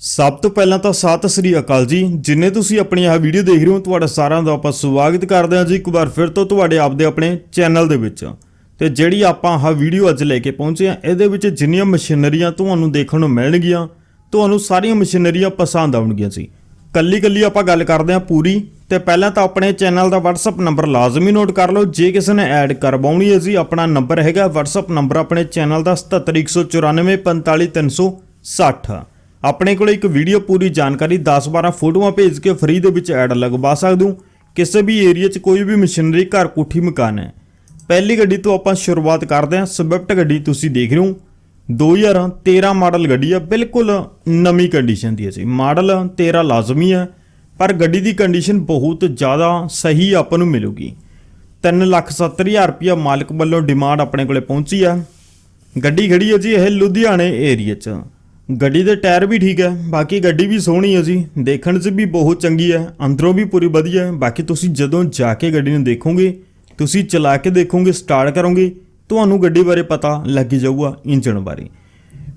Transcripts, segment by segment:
ਸਭ ਤੋਂ ਪਹਿਲਾਂ ਤਾਂ ਸਤਿ ਸ੍ਰੀ ਅਕਾਲ ਜੀ। ਜਿੰਨੇ ਤੁਸੀਂ ਆਪਣੀ ਆਹ ਵੀਡੀਓ ਦੇਖ ਰਹੇ ਹੋ, ਤੁਹਾਡਾ ਸਾਰਿਆਂ ਦਾ ਆਪਾਂ ਸਵਾਗਤ ਕਰਦੇ ਹਾਂ ਜੀ। ਇੱਕ ਵਾਰ ਫਿਰ ਤੋਂ ਤੁਹਾਡੇ ਆਪਦੇ ਆਪਣੇ ਚੈਨਲ ਦੇ ਵਿੱਚ। ਤੇ ਜਿਹੜੀ ਆਪਾਂ ਆਹ ਵੀਡੀਓ ਅੱਜ ਲੈ ਕੇ ਪਹੁੰਚੇ ਹਾਂ, ਇਹਦੇ ਵਿੱਚ ਜਿੰਨੀਆਂ ਮਸ਼ੀਨਰੀਆਂ ਤੁਹਾਨੂੰ ਦੇਖਣ ਨੂੰ ਮਿਲਣਗੀਆਂ, ਤੁਹਾਨੂੰ ਸਾਰੀਆਂ ਮਸ਼ੀਨਰੀਆਂ ਪਸੰਦ ਆਉਣਗੀਆਂ ਜੀ। ਕੱਲੀ ਕੱਲੀ ਆਪਾਂ ਗੱਲ ਕਰਦੇ ਹਾਂ ਪੂਰੀ। ਤੇ ਪਹਿਲਾਂ ਤਾਂ ਆਪਣੇ ਚੈਨਲ ਦਾ WhatsApp ਨੰਬਰ ਲਾਜ਼ਮੀ ਨੋਟ ਕਰ ਲਓ। ਜੇ ਕਿਸੇ ਨੇ ਐਡ ਕਰਵਾਉਣੀ ਹੈ ਜੀ, ਆਪਣਾ ਨੰਬਰ ਹੈਗਾ WhatsApp ਨੰਬਰ ਆਪਣੇ ਚੈਨਲ ਦਾ 7714945360 ਆਪਣੇ ਕੋਲ ਇੱਕ ਵੀਡੀਓ ਪੂਰੀ ਜਾਣਕਾਰੀ 10-12 ਫੋਟੋਆਂ ਭੇਜ ਕੇ ਫ੍ਰੀ ਦੇ ਵਿੱਚ ਐਡ ਲਗਵਾ ਸਕਦੇ ਹੋ। ਕਿਸੇ ਵੀ ਏਰੀਆ 'ਚ ਕੋਈ ਵੀ ਮਸ਼ੀਨਰੀ ਘਰ, ਕੋਠੀ, ਮਕਾਨ ਹੈ। ਪਹਿਲੀ ਗੱਡੀ ਤੋਂ ਆਪਾਂ ਸ਼ੁਰੂਆਤ ਕਰਦੇ ਹਾਂ। ਸਵਿਫਟ ਗੱਡੀ ਤੁਸੀਂ ਦੇਖ ਰਹੇ ਹੋ। 2013 ਮਾਡਲ ਗੱਡੀ ਆ। ਬਿਲਕੁਲ ਨਵੀਂ ਕੰਡੀਸ਼ਨ ਦੀ ਹੈ ਜੀ। ਮਾਡਲ 13 ਲਾਜ਼ਮੀ ਹੈ, ਪਰ ਗੱਡੀ ਦੀ ਕੰਡੀਸ਼ਨ ਬਹੁਤ ਜ਼ਿਆਦਾ ਸਹੀ ਆਪਾਂ ਨੂੰ ਮਿਲੂਗੀ। 370000 ਰੁਪਇਆ ਮਾਲਕ ਵੱਲੋਂ ਡਿਮਾਂਡ ਆਪਣੇ ਕੋਲੇ ਪਹੁੰਚੀ ਆ। ਗੱਡੀ ਖੜੀ ਹੈ ਜੀ ਇਹ ਲੁਧਿਆਣੇ ਏਰੀਆ 'ਚ। ਗੱਡੀ ਦੇ ਟਾਇਰ ਵੀ ਠੀਕ ਹੈ, ਬਾਕੀ ਗੱਡੀ ਵੀ ਸੋਹਣੀ ਹੈ ਜੀ। ਦੇਖਣ 'ਚ ਵੀ ਬਹੁਤ ਚੰਗੀ ਹੈ, ਅੰਦਰੋਂ ਵੀ ਪੂਰੀ ਵਧੀਆ ਹੈ। ਬਾਕੀ ਤੁਸੀਂ ਜਦੋਂ ਜਾ ਕੇ ਗੱਡੀ ਨੂੰ ਦੇਖੋਗੇ, ਤੁਸੀਂ ਚਲਾ ਕੇ ਦੇਖੋਗੇ ਸਟਾਰਟ ਕਰੋਗੇ, ਤੁਹਾਨੂੰ ਗੱਡੀ ਬਾਰੇ ਪਤਾ ਲੱਗ ਜਾਊਗਾ ਇੰਜਣ ਬਾਰੇ।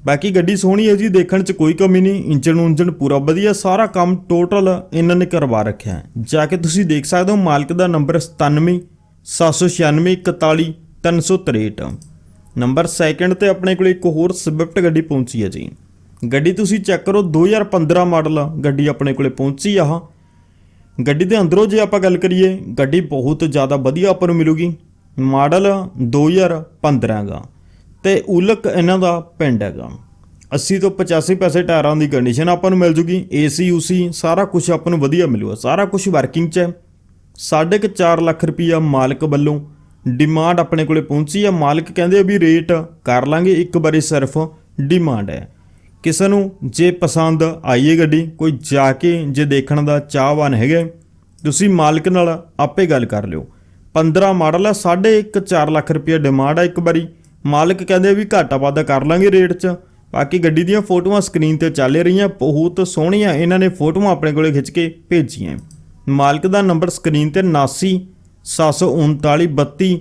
ਬਾਕੀ ਗੱਡੀ ਸੋਹਣੀ ਹੈ ਜੀ, ਦੇਖਣ 'ਚ ਕੋਈ ਕਮੀ ਨਹੀਂ, ਇੰਜਣ ਉਂਜਣ ਪੂਰਾ ਵਧੀਆ, ਸਾਰਾ ਕੰਮ ਟੋਟਲ ਇਹਨਾਂ ਨੇ ਕਰਵਾ ਰੱਖਿਆ ਹੈ। ਜਾ ਕੇ ਤੁਸੀਂ ਦੇਖ ਸਕਦੇ ਹੋ, ਮਾਲਕ ਦਾ ਨੰਬਰ 97 796 41 363 ਨੰਬਰ ਸੈਕਿੰਡ ਤੇ ਆਪਣੇ ਕੋਲ ਇੱਕ ਹੋਰ ਸਵਿਫਟ ਗੱਡੀ ਪਹੁੰਚੀ ਹੈ ਜੀ। ਗੱਡੀ ਤੁਸੀਂ ਚੈੱਕ ਕਰੋ 2015 ਮਾਡਲ ਗੱਡੀ ਆਪਣੇ ਕੋਲੇ ਪਹੁੰਚੀ ਆ ਗੱਡੀ ਦੇ ਅੰਦਰੋਂ ਜੇ ਆਪਾਂ ਗੱਲ ਕਰੀਏ, ਗੱਡੀ ਬਹੁਤ ਜ਼ਿਆਦਾ ਵਧੀਆ ਆਪਾਂ ਨੂੰ ਮਿਲੂਗੀ। ਮਾਡਲ 2015 ਗਾ। ਤੇ ਉਲਕ ਇਹਨਾਂ ਦਾ ਪਿੰਡ ਹੈਗਾ। 80 ਤੋਂ 85 ਪੈਸੇ ਟਾਇਰਾਂ ਦੀ ਕੰਡੀਸ਼ਨ ਆਪਾਂ ਨੂੰ ਮਿਲ ਜੂਗੀ। ਏਸੀ ਯੂਸੀ ਸਾਰਾ ਕੁਝ ਆਪਾਂ ਨੂੰ ਵਧੀਆ ਮਿਲੂਗਾ। ਸਾਰਾ ਕੁਝ ਵਰਕਿੰਗ 'ਚ ਹੈ। ਸਾਢੇ ਕੁ ਚਾਰ ਲੱਖ ਰੁਪਈਆ ਮਾਲਕ ਵੱਲੋਂ ਡਿਮਾਂਡ ਆਪਣੇ ਕੋਲੇ ਪਹੁੰਚੀ ਆ। ਮਾਲਕ ਕਹਿੰਦੇ ਵੀ ਰੇਟ ਕਰ ਲਾਂਗੇ, ਇੱਕ ਵਾਰੀ ਸਿਰਫ ਡਿਮਾਂਡ ਹੈ। ਕਿਸੇ ਨੂੰ ਜੇ ਪਸੰਦ ਆਈਏ ਗੱਡੀ, ਕੋਈ ਜਾ ਕੇ ਜੇ ਦੇਖਣ ਦਾ ਚਾਹਵਾਨ ਹੈਗਾ, ਤੁਸੀਂ ਮਾਲਕ ਨਾਲ ਆਪੇ ਗੱਲ ਕਰ ਲਿਓ। 15 ਮਾਡਲ ਆ, ਸਾਢੇ ਇੱਕ 4 ਲੱਖ ਰੁਪਏ ਡਿਮਾਂਡ ਹੈ ਇੱਕ ਵਾਰੀ। ਮਾਲਕ ਕਹਿੰਦੇ ਵੀ ਘਾਟਾ ਵਾਧਾ ਕਰ ਲਾਂਗੇ ਰੇਟ 'ਚ। ਬਾਕੀ ਗੱਡੀ ਦੀਆਂ ਫੋਟੋਆਂ ਸਕਰੀਨ ਤੇ ਚੱਲ ਰਹੀਆਂ, ਬਹੁਤ ਸੋਹਣੀਆਂ, ਇਹਨਾਂ ਨੇ ਫੋਟੋਆਂ ਆਪਣੇ ਕੋਲੇ ਖਿੱਚ ਕੇ ਭੇਜੀਆਂ। ਮਾਲਕ ਦਾ ਨੰਬਰ ਸਕਰੀਨ ਤੇ 79 739 32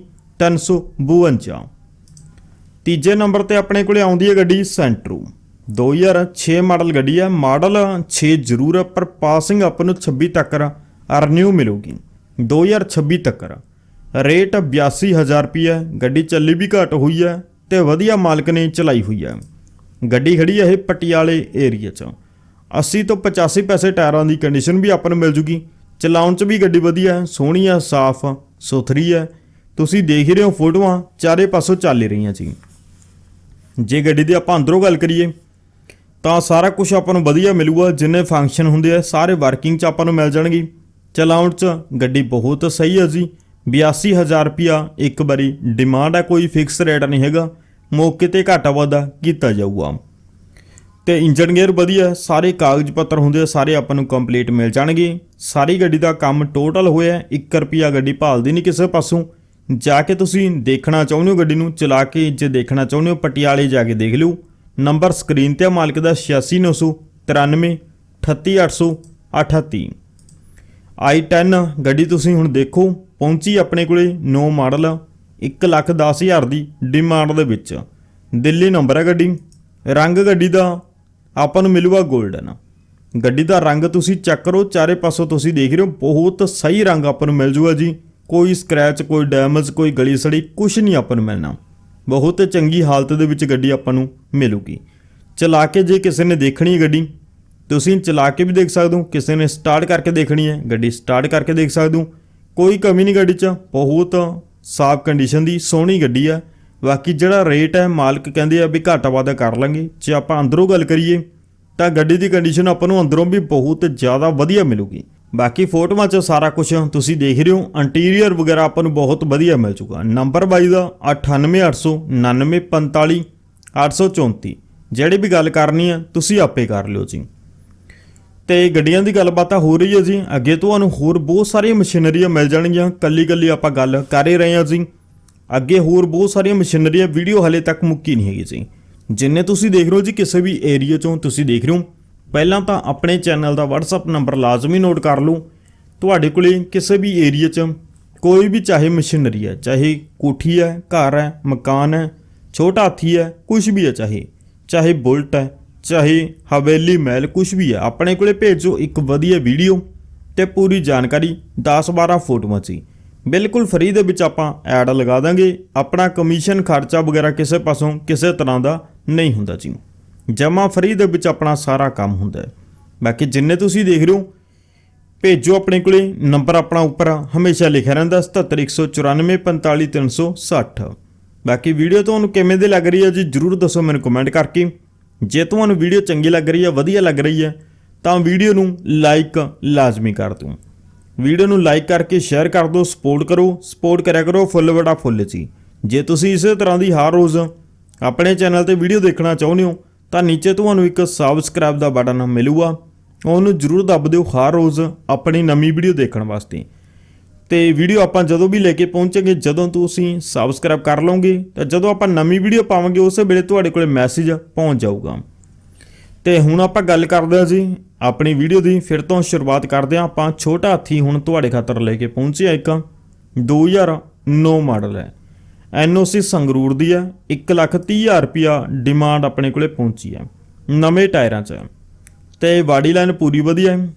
352 ਤੀਜੇ ਨੰਬਰ ਤੇ ਆਪਣੇ ਕੋਲੇ ਆਉਂਦੀ ਹੈ ਗੱਡੀ ਸੈਂਟਰੋ 2006 ਮਾਡਲ ਗੱਡੀ ਹੈ ਮਾਡਲ 6 ਜ਼ਰੂਰ ਹੈ ਪਰ ਪਾਸਿੰਗ ਆਪਾਂ ਨੂੰ 26 ਤੱਕ ਰਿਨਿਊ ਮਿਲੂਗੀ। 2026 ਤੱਕ ਰੇਟ 82000 ਰੁਪਏ ਗੱਡੀ ਚੱਲੀ ਵੀ ਘੱਟ ਹੋਈ ਹੈ ਤੇ ਵਧੀਆ ਮਾਲਕ ਨੇ ਚਲਾਈ ਹੋਈ ਹੈ ਗੱਡੀ ਖੜੀ ਹੈ ਇਹ ਪਟਿਆਲੇ ਏਰੀਆ 'ਚ। 80 ਤੋਂ 85 ਪੈਸੇ ਟਾਇਰਾਂ ਦੀ ਕੰਡੀਸ਼ਨ ਵੀ ਆਪਾਂ ਨੂੰ ਮਿਲ ਜੂਗੀ। ਚਲਾਉਣ 'ਚ ਵੀ ਗੱਡੀ ਵਧੀਆ ਹੈ ਸੋਹਣੀ ਹੈ ਸਾਫ਼ ਸੁਥਰੀ ਹੈ ਤੁਸੀਂ ਦੇਖ ਹੀ ਰਹੇ ਹੋ ਫੋਟੋਆਂ, ਚਾਰੇ ਪਾਸੋਂ ਚੱਲ ਹੀ ਰਹੀਆਂ ਜੀ। ਜੇ ਗੱਡੀ ਦੀ ਆਪਾਂ ਅੰਦਰੋਂ ਗੱਲ ਕਰੀਏ ਤਾਂ ਸਾਰਾ ਕੁਝ ਆਪਾਂ ਨੂੰ ਵਧੀਆ ਮਿਲੂਗਾ, ਜਿੰਨੇ ਫੰਕਸ਼ਨ ਹੁੰਦੇ ਆ, ਸਾਰੇ ਵਰਕਿੰਗ 'ਚ ਆਪਾਂ ਨੂੰ ਮਿਲ ਜਾਣਗੇ। ਚਲਾਉਣ 'ਚ, ਗੱਡੀ ਬਹੁਤ ਸਹੀ ਹੈ ਜੀ। 82000 ਰੁਪਿਆ ਇੱਕ ਵਾਰੀ ਡਿਮਾਂਡ ਹੈ ਕੋਈ ਫਿਕਸ ਰੇਟ ਨਹੀਂ ਹੈਗਾ। ਮੌਕੇ ਤੇ ਘਾਟਾ ਵਾਧਾ ਕੀਤਾ ਜਾਊਗਾ। ਤੇ ਇੰਜਨ ਗੇਅਰ ਵਧੀਆ, ਸਾਰੇ ਕਾਗਜ਼ ਪੱਤਰ ਹੁੰਦੇ ਆ, ਸਾਰੇ ਆਪਾਂ ਨੂੰ ਕੰਪਲੀਟ ਮਿਲ ਜਾਣਗੇ। ਸਾਰੀ ਗੱਡੀ ਦਾ ਕੰਮ ਟੋਟਲ ਹੋਇਆ 1 ਰੁਪਿਆ ਗੱਡੀ ਭਾਲਦੀ ਨਹੀਂ ਕਿਸੇ ਪਾਸੋਂ। ਜਾ ਕੇ ਤੁਸੀਂ ਦੇਖਣਾ ਚਾਹੁੰਦੇ ਹੋ ਗੱਡੀ ਨੂੰ, ਚਲਾ ਕੇ ਜੇ ਦੇਖਣਾ ਚਾਹੁੰਦੇ ਹੋ, ਪਟਿਆਲੇ ਜਾ ਕੇ ਦੇਖ ਲਿਓ। ਨੰਬਰ ਸਕਰੀਨ ਤੇ ਆ, ਮਾਲਕ ਦਾ 86993 38838 i10 ਗੱਡੀ ਤੁਸੀਂ ਹੁਣ ਦੇਖੋ, ਪਹੁੰਚੀ ਆਪਣੇ ਕੋਲੇ 9 ਮਾਡਲ 110000 ਦੀ ਡਿਮਾਂਡ ਦੇ ਵਿੱਚ। ਦਿੱਲੀ ਨੰਬਰ ਹੈ ਗੱਡੀ, ਰੰਗ ਗੱਡੀ ਦਾ ਆਪਾਂ ਨੂੰ ਮਿਲੂਗਾ 골ਡਨ ਗੱਡੀ ਦਾ ਰੰਗ ਤੁਸੀਂ ਚੈੱਕ ਕਰੋ, ਚਾਰੇ ਪਾਸੋਂ ਤੁਸੀਂ ਦੇਖ ਰਹੇ ਹੋ, ਬਹੁਤ ਸਹੀ ਰੰਗ ਆਪਾਂ ਨੂੰ ਮਿਲ ਜੂਗਾ ਜੀ। ਕੋਈ ਸਕ੍ਰੈਚ ਕੋਈ ਡੈਮੇਜ ਕੋਈ ਗਲੀ ਸੜੀ ਕੁਝ ਨਹੀਂ ਆਪਾਂ ਨੂੰ ਮਿਲਣਾ। ਬਹੁਤ ਚੰਗੀ ਹਾਲਤ ਦੇ ਵਿੱਚ ਗੱਡੀ ਆਪਾਂ ਨੂੰ ਮਿਲੂਗੀ। ਚਲਾ ਕੇ ਜੇ ਕਿਸੇ ਨੇ ਦੇਖਣੀ ਹੈ ਗੱਡੀ, ਤੁਸੀਂ ਚਲਾ ਕੇ ਵੀ ਦੇਖ ਸਕਦੇ ਹੋ, ਕਿਸੇ ਨੇ ਸਟਾਰਟ ਕਰਕੇ ਦੇਖਣੀ ਹੈ, ਗੱਡੀ ਸਟਾਰਟ ਕਰਕੇ ਦੇਖ ਸਕਦੇ ਹੋ। ਕੋਈ ਕਮੀ ਨਹੀਂ ਗੱਡੀ 'ਚ, ਬਹੁਤ ਸਾਫ਼ ਕੰਡੀਸ਼ਨ ਦੀ, ਸੋਹਣੀ ਗੱਡੀ ਆ ਬਾਕੀ ਜਿਹੜਾ ਰੇਟ ਹੈ, ਮਾਲਕ ਕਹਿੰਦੇ ਆ ਵੀ ਘਾਟਾ ਵਾਧਾ ਕਰ ਲਾਂਗੇ। ਜੇ ਆਪਾਂ ਅੰਦਰੋਂ ਗੱਲ ਕਰੀਏ, ਤਾਂ ਗੱਡੀ ਦੀ ਕੰਡੀਸ਼ਨ ਆਪਾਂ ਨੂੰ ਅੰਦਰੋਂ ਵੀ ਬਹੁਤ ਜ਼ਿਆਦਾ ਵਧੀਆ ਮਿਲੂਗੀ। ਬਾਕੀ ਫੋਟੋਆਂ 'ਚ ਸਾਰਾ ਕੁਝ ਤੁਸੀਂ ਦੇਖ ਰਹੇ ਹੋ। ਇੰਟੀਰੀਅਰ ਵਗੈਰਾ ਆਪਾਂ ਨੂੰ ਬਹੁਤ ਵਧੀਆ ਮਿਲ ਚੁੱਕਾ। ਨੰਬਰ ਬਾਈ ਦਾ 9889955834 834 ਜਿਹੜੀ ਵੀ ਗੱਲ ਕਰਨੀ ਹੈ ਤੁਸੀਂ ਆਪੇ ਕਰ ਲਿਓ ਜੀ। ਤੇ ਗੱਡੀਆਂ ਦੀ ਗੱਲਬਾਤ ਹੋ ਰਹੀ ਹੈ ਜੀ। ਅੱਗੇ ਤੁਹਾਨੂੰ ਹੋਰ ਬਹੁਤ ਸਾਰੀਆਂ ਮਸ਼ੀਨਰੀਆਂ ਮਿਲ ਜਾਣਗੀਆਂ। ਕੱਲੀ ਕੱਲੀ ਆਪਾਂ ਗੱਲ ਕਰ ਹੀ ਰਹੇ ਹਾਂ ਜੀ। ਅੱਗੇ ਹੋਰ ਬਹੁਤ ਸਾਰੀਆਂ ਮਸ਼ੀਨਰੀਆਂ ਵੀਡੀਓ ਹਲੇ ਤੱਕ ਮੁੱਕੀ ਨਹੀਂ ਹੈਗੀ ਜੀ। ਜਿੰਨੇ ਤੁਸੀਂ ਦੇਖ ਰਹੇ ਹੋ ਜੀ, ਕਿਸੇ ਵੀ ਏਰੀਆ ਚੋਂ ਤੁਸੀਂ ਦੇਖ ਰਹੇ ਹੋ। ਪਹਿਲਾਂ ਤਾਂ ਆਪਣੇ ਚੈਨਲ ਦਾ WhatsApp ਨੰਬਰ ਲਾਜ਼ਮੀ ਨੋਟ ਕਰ ਲਓ। ਤੁਹਾਡੇ ਕੋਲੇ ਕਿਸੇ ਵੀ ਏਰੀਆ 'ਚ ਕੋਈ ਵੀ ਚਾਹੇ ਮਸ਼ੀਨਰੀ ਹੈ, ਚਾਹੇ ਕੋਠੀ ਹੈ, ਘਰ ਹੈ, ਮਕਾਨ ਹੈ, ਛੋਟਾ ਹਾਥੀ ਹੈ ਕੁਝ ਵੀ ਹੈ ਚਾਹੇ ਚਾਹੇ ਬੁਲਟ ਹੈ, ਚਾਹੇ ਹਵੇਲੀ ਮਹਿਲ ਕੁਝ ਵੀ ਹੈ, ਆਪਣੇ ਕੋਲੇ ਭੇਜੋ ਇੱਕ ਵਧੀਆ ਵੀਡੀਓ ਤੇ ਪੂਰੀ ਜਾਣਕਾਰੀ 10-12 ਫੋਟੋਆਂ 'ਚ ਬਿਲਕੁਲ ਫ੍ਰੀ ਦੇ ਵਿੱਚ ਆਪਾਂ ਐਡ ਲਗਾ ਦਾਂਗੇ। ਆਪਣਾ ਕਮਿਸ਼ਨ ਖਰਚਾ ਵਗੈਰਾ ਕਿਸੇ ਪਾਸੋਂ ਕਿਸੇ ਤਰ੍ਹਾਂ ਦਾ ਨਹੀਂ ਹੁੰਦਾ ਜੀ। ਜਮਾ ਫਰੀ ਦੇ ਵਿੱਚ ਆਪਣਾ ਸਾਰਾ ਕੰਮ ਹੁੰਦਾ ਹੈ। ਬਾਕੀ ਜਿੰਨੇ ਤੁਸੀਂ ਦੇਖ ਰਹੇ ਹੋ, ਭੇਜੋ ਆਪਣੇ ਕੋਲੇ, ਨੰਬਰ ਆਪਣਾ ਉੱਪਰ ਹਮੇਸ਼ਾ ਲਿਖਿਆ ਰਹਿੰਦਾ 7714545360 ਬਾਕੀ ਵੀਡੀਓ ਤੁਹਾਨੂੰ ਕਿਵੇਂ ਦੀ ਲੱਗ ਰਹੀ ਹੈ ਜੀ, ਜਰੂਰ ਦੱਸੋ ਮੈਨੂੰ ਕਮੈਂਟ ਕਰਕੇ। ਜੇ ਤੁਹਾਨੂੰ ਵੀਡੀਓ ਚੰਗੀ ਲੱਗ ਰਹੀ ਹੈ, ਵਧੀਆ ਲੱਗ ਰਹੀ ਹੈ, ਤਾਂ ਵੀਡੀਓ ਨੂੰ ਲਾਈਕ ਲਾਜ਼ਮੀ ਕਰ ਦਿਓ। ਵੀਡੀਓ ਨੂੰ ਲਾਈਕ ਕਰਕੇ ਸ਼ੇਅਰ ਕਰ ਦਿਓ ਸਪੋਰਟ ਕਰੋ ਸਪੋਰਟ ਕਰਿਆ ਕਰੋ, ਫੁੱਲ ਬੜਾ ਫੁੱਲ ਜੀ। ਜੇ ਤੁਸੀਂ ਇਸੇ ਤਰ੍ਹਾਂ ਦੀ ਹਰ ਰੋਜ਼ ਆਪਣੇ ਚੈਨਲ ਤੇ ਵੀਡੀਓ ਦੇਖਣਾ ਚਾਹੁੰਦੇ ਹੋ ਤਾਂ ਨੀਚੇ ਤੁਹਾਨੂੰ ਇੱਕ ਸਬਸਕ੍ਰਾਈਬ ਦਾ ਬਟਨ ਮਿਲੂਗਾ। ਉਹਨੂੰ ਜਰੂਰ ਦੱਬ ਦਿਓ ਹਰ ਰੋਜ਼ ਆਪਣੀ ਨਵੀਂ ਵੀਡੀਓ ਦੇਖਣ ਵਾਸਤੇ। ਤੇ ਵੀਡੀਓ ਆਪਾਂ ਜਦੋਂ ਵੀ ਲੈ ਕੇ ਪਹੁੰਚਾਂਗੇ, ਜਦੋਂ ਤੁਸੀਂ ਸਬਸਕ੍ਰਾਈਬ ਕਰ ਲਓਗੇ, ਤਾਂ ਜਦੋਂ ਆਪਾਂ ਨਵੀਂ ਵੀਡੀਓ ਪਾਵਾਂਗੇ, ਉਸੇ ਵੇਲੇ ਤੁਹਾਡੇ ਕੋਲੇ ਮੈਸੇਜ ਪਹੁੰਚ ਜਾਊਗਾ। ਤੇ ਹੁਣ ਆਪਾਂ ਗੱਲ ਕਰਦੇ ਹਾਂ ਜੀ ਆਪਣੀ ਵੀਡੀਓ ਦੀ। ਫਿਰ ਤੋਂ ਸ਼ੁਰੂਆਤ ਕਰਦੇ ਹਾਂ ਆਪਾਂ। ਛੋਟਾ ਹਾਥੀ ਹੁਣ ਤੁਹਾਡੇ ਖਾਤਰ ਲੈ ਕੇ ਪਹੁੰਚਿਆ ਇੱਕ। 2009 ਮਾਡਲ ਹੈ। ਐਨਓਸੀ ਸੰਗਰੂਰ ਦੀ ਹੈ। 130000 ਰੁਪਿਆ ਡਿਮਾਂਡ ਆਪਣੇ ਕੋਲੇ ਪਹੁੰਚੀ ਹੈ। ਨਵੇਂ ਟਾਇਰਾਂ 'ਚ। ਹੈ। ਤੇ ਬਾਡੀ ਲਾਈਨ ਪੂਰੀ ਵਧੀਆ ਹੈ।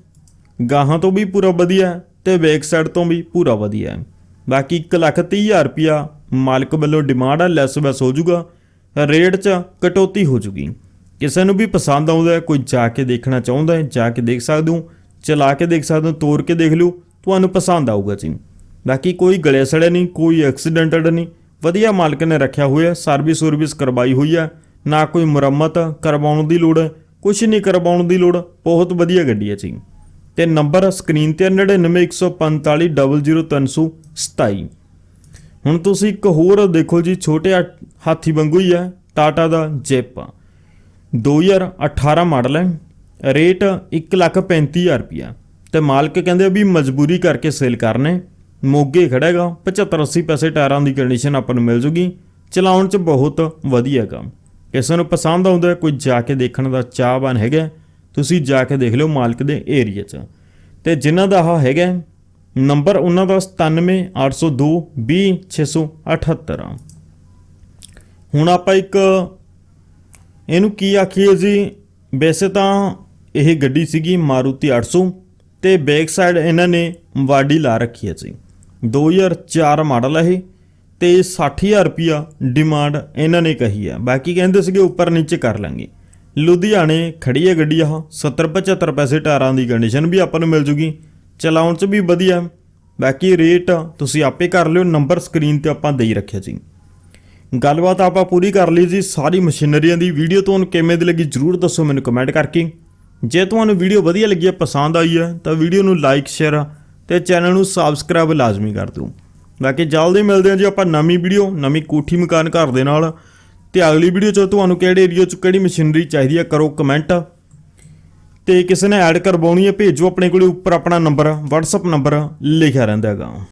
ਗਾਹਾਂ ਤੋਂ ਵੀ ਪੂਰਾ ਵਧੀਆ ਹੈ ਤੇ ਬੈਕ ਸਾਈਡ ਤੋਂ ਵੀ ਪੂਰਾ ਵਧੀਆ ਹੈ। ਬਾਕੀ 130000 ਰੁਪਿਆ ਮਾਲਕ ਵੱਲੋਂ ਡਿਮਾਂਡ ਆ ਲੈਸ ਵੈਸ ਹੋ ਜਾਊਗਾ। ਰੇਟ 'ਚ ਕਟੌਤੀ ਹੋ ਜੂਗੀ ਕਿਸੇ ਨੂੰ ਵੀ ਪਸੰਦ ਆਉਂਦਾ ਕੋਈ ਜਾ ਕੇ ਦੇਖਣਾ ਚਾਹੁੰਦਾ ਹੈ, ਜਾ ਕੇ ਦੇਖ ਸਕਦੇ ਹੋ, ਚਲਾ ਕੇ ਦੇਖ ਸਕਦੇ ਹੋ ਤੋੜ ਕੇ ਦੇਖ ਲਿਓ, ਤੁਹਾਨੂੰ ਪਸੰਦ ਆਊਗਾ ਜੀ। ਬਾਕੀ ਕੋਈ ਗਲੇ ਸੜੇ ਨਹੀਂ, ਕੋਈ ਐਕਸੀਡੈਂਟਡ ਨਹੀਂ। ਵਧੀਆ ਮਾਲਕ ਨੇ ਰੱਖਿਆ ਹੋਇਆ ਸਰਵਿਸ ਸਰਵਿਸ ਕਰਵਾਈ ਹੋਈ ਹੈ ਨਾ ਕੋਈ ਮੁਰੰਮਤ ਕਰਵਾਉਣ ਦੀ ਲੋੜ ਹੈ ਕੁਝ ਨਹੀਂ ਕਰਵਾਉਣ ਦੀ ਲੋੜ। ਬਹੁਤ ਵਧੀਆ ਗੱਡੀ ਹੈ ਜੀ। ਤੇ ਨੰਬਰ ਸਕਰੀਨ ਤੇ 9914500327 ਹੁਣ ਤੁਸੀਂ ਇੱਕ ਹੋਰ ਦੇਖੋ ਜੀ, ਛੋਟੇ ਹਾਥੀ ਵਾਂਗੂ ਹੀ ਹੈ ਟਾਟਾ ਦਾ ਜੈਪ। 2018 ਮਾਡਲ ਹੈ। ਰੇਟ 135000 ਰੁਪਿਆ ਤੇ ਮਾਲਕ ਕਹਿੰਦੇ ਵੀ ਮਜਬੂਰੀ ਕਰਕੇ ਸੇਲ ਕਰਨੇ। ਮੋਗੇ ਖੜੇਗਾ 75 80 ਪੈਸੇ ਟਾਇਰਾਂ ਦੀ ਕੰਡੀਸ਼ਨ ਆਪਾਂ ਨੂੰ ਮਿਲ ਜੂਗੀ। ਚਲਾਉਣ 'ਚ ਬਹੁਤ ਵਧੀਆ ਹੈਗਾ ਕਿਸੇ ਨੂੰ ਪਸੰਦ ਆਉਂਦਾ ਕੋਈ ਜਾ ਕੇ ਦੇਖਣ ਦਾ ਚਾਹਵਾਨ ਹੈਗਾ ਤੁਸੀਂ ਜਾ ਕੇ ਦੇਖ ਲਿਓ ਮਾਲਕ ਦੇ ਏਰੀਆ 'ਚ। ਤੇ ਜਿਨ੍ਹਾਂ ਦਾ ਆਹ ਹੈਗਾ ਨੰਬਰ ਉਹਨਾਂ ਦਾ 97802 20678 ਹੁਣ ਆਪਾਂ ਇੱਕ ਇਹਨੂੰ ਕੀ ਆਖੀਏ ਜੀ? ਵੈਸੇ ਤਾਂ ਇਹ ਗੱਡੀ ਸੀਗੀ ਮਾਰੂਤੀ 800 ਤੇ ਬੈਕ ਸਾਈਡ ਇਹਨਾਂ ਨੇ ਵਾਡੀ ਲਾ ਰੱਖੀ ਹੈ ਜੀ। 2004 ਮਾਡਲ ਹੈ ਇਹ ਤੇ 60000 ਰੁਪਿਆ ਡਿਮਾਂਡ ਇਹਨਾਂ ਨੇ ਕਹੀ ਹੈ ਬਾਕੀ ਕਹਿੰਦੇ ਸੀਗੇ ਉੱਪਰ ਨੀਚੇ ਕਰ ਲਾਂਗੇ। ਲੁਧਿਆਣੇ ਖੜੀ ਹੈ ਗੱਡੀ ਆਹ 70 75 ਪੈਸੇ ਟਾਇਰਾਂ ਦੀ ਕੰਡੀਸ਼ਨ ਵੀ ਆਪਾਂ ਨੂੰ ਮਿਲ ਜੂਗੀ। ਚਲਾਉਣ 'ਚ ਵੀ ਵਧੀਆ। ਬਾਕੀ ਰੇਟ ਤੁਸੀਂ ਆਪੇ ਕਰ ਲਿਓ ਨੰਬਰ ਸਕਰੀਨ ਤੇ ਆਪਾਂ ਦੇਈ ਰੱਖਿਆ ਜੀ। ਗੱਲਬਾਤ ਆਪਾਂ ਪੂਰੀ ਕਰ ਲਈ ਜੀ, ਸਾਰੀ ਮਸ਼ੀਨਰੀਆਂ ਦੀ ਵੀਡੀਓ ਤੁਹਾਨੂੰ ਕਿਵੇਂ ਦੀ ਲੱਗੀ ਜਰੂਰ ਦੱਸੋ ਮੈਨੂੰ ਕਮੈਂਟ ਕਰਕੇ। ਜੇ ਤੁਹਾਨੂੰ ਵੀਡੀਓ ਵਧੀਆ ਲੱਗੀ ਹੈ ਪਸੰਦ ਆਈ ਹੈ ਤਾਂ ਵੀਡੀਓ ਨੂੰ ਲਾਈਕ ਸ਼ੇਅਰ ਤੇ ਚੈਨਲ ਨੂੰ ਸਬਸਕ੍ਰਾਈਬ ਲਾਜ਼ਮੀ ਕਰ ਦਿਓ। ਬਾਕੀ ਜਲਦੀ ਮਿਲਦੇ ਹਾਂ ਜੀ ਆਪਾਂ ਨਵੀਂ ਵੀਡੀਓ ਨਵੀਂ ਕੋਠੀ ਮਕਾਨ ਘਰ ਦੇ ਨਾਲ। ਤੇ ਅਗਲੀ ਵੀਡੀਓ 'ਚ ਤੁਹਾਨੂੰ ਕਿਹੜੇ ਏਰੀਆ 'ਚ ਕਿਹੜੀ ਮਸ਼ੀਨਰੀ ਚਾਹੀਦੀ ਹੈ ਕਰੋ ਕਮੈਂਟ ਤੇ ਕਿਸੇ ਨੇ ਐਡ ਕਰਵਾਉਣੀ ਹੈ, ਭੇਜੋ ਆਪਣੇ ਕੋਲੇ ਉੱਪਰ ਆਪਣਾ ਨੰਬਰ WhatsApp ਨੰਬਰ ਲਿਖਿਆ ਰਹਿੰਦਾ ਹੈਗਾ।